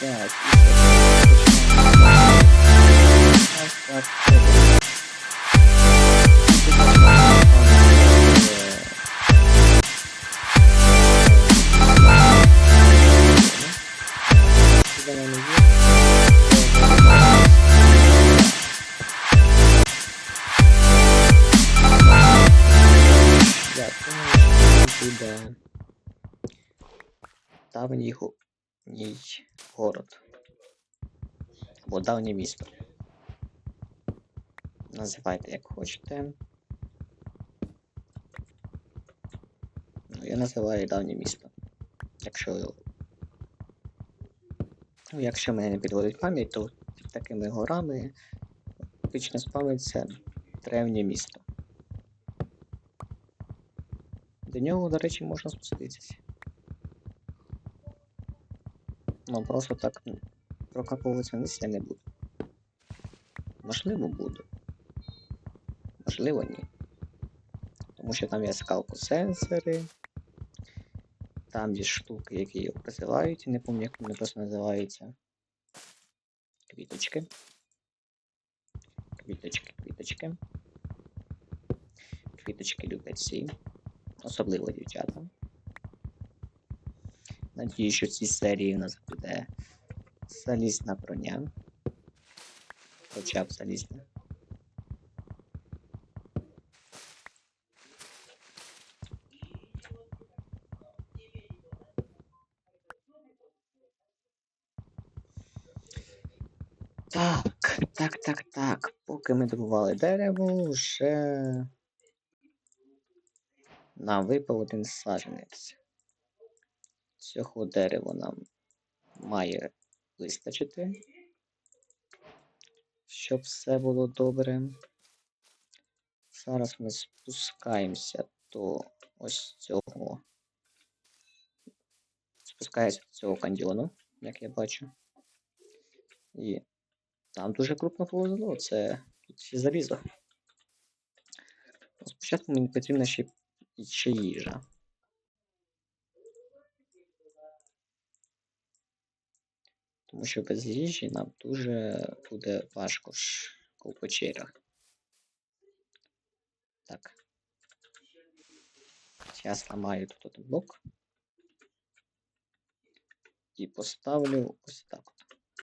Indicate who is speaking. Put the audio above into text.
Speaker 1: dead. Давніх ніч. Город. Або давнє місто. Називайте як хочете. Ну, я називаю давнє місто. Якщо. Ну, якщо мене не підводить пам'ять, то такими горами фактично спавниться древнє місто. До нього, до речі, можна спуститися. Ну, просто так прокапуватися вниз я не буду. Можливо, буду. Можливо, ні. Тому що там є скалкосенсори. Там є штуки, які його присилають, не пам'ятаю, як вони просто називаються. Квіточки. Квіточки, квіточки. Квіточки люблять всі. Особливо дівчата. Надію, що в цій серії у нас буде залізна броня. Хоча б залізна. Так, так, так, так. Поки ми добували дерево, вже нам випав один саджанець. Цього дерева нам має вистачити, щоб все було добре. Зараз ми спускаємося до ось цього. Спускаємося до цього каньйону, як я бачу. І там дуже крупно повезло, це тут ще залізо. Спочатку мені потрібна ще, ще їжа. Тому що без їжі нам дуже буде важко ж у печерах. Так. Зараз ламаю тут один блок. І поставлю ось так.